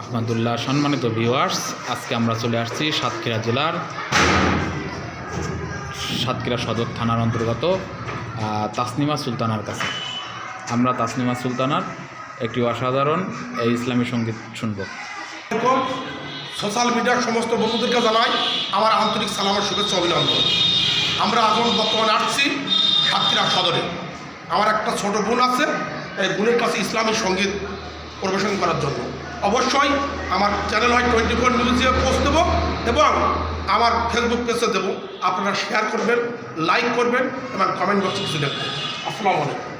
রহমতুল্লাহ, সম্মানিত ভিউয়ার্স আজকে আমরা চলে আসছি সাতক্ষীরা জেলার সাতক্ষীরা সদর থানার অন্তর্গত তাসনিমা সুলতানার কাছে। আমরা তাসনিমা সুলতানার একটি অসাধারণ এই ইসলামী সংগীত শুনব। সোশ্যাল মিডিয়ার সমস্ত বন্ধুদেরকে জানাই আমার আন্তরিক সালামের শুভেচ্ছা অভিনন্দন। আমরা এখন বর্তমানে আসছি সাতক্ষীরা সদরে। আমার একটা ছোট বোন আছে, এই বোনের কাছে ইসলামী সংগীত পরিবেশন করার জন্য। অবশ্যই আমার চ্যানেল হয় টোয়েন্টি ফোর নিউজে পোস্ট দেবো এবং আমার ফেসবুক পেজে দেবো। আপনারা শেয়ার করবেন লাইক করবেন এবং কমেন্ট বক্সে কিছু দেখবেন আসসালামু আলাইকুম।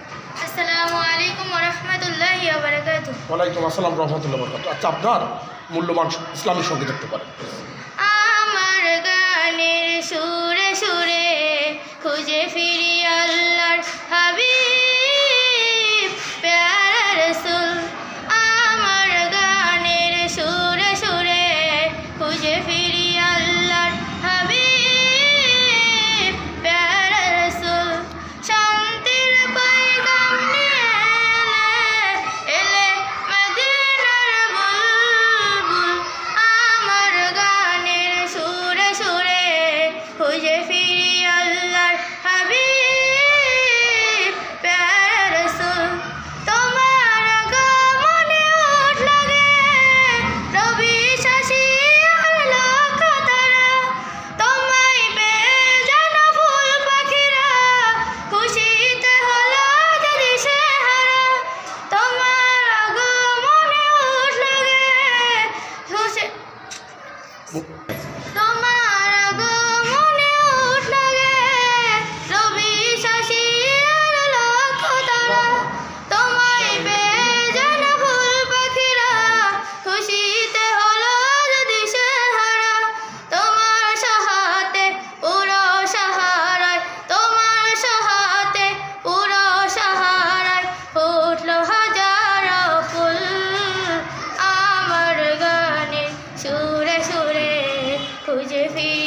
আসসালামু আলাইকুম রহমতুল্লাহ ওয়ালাইকুম আসসালাম রহমতুল্লাহ বরকাত আচ্ছা আপনার মূল্যবান ইসলামী সংগীত দেখতে পারেন Facebook. तुझे फिर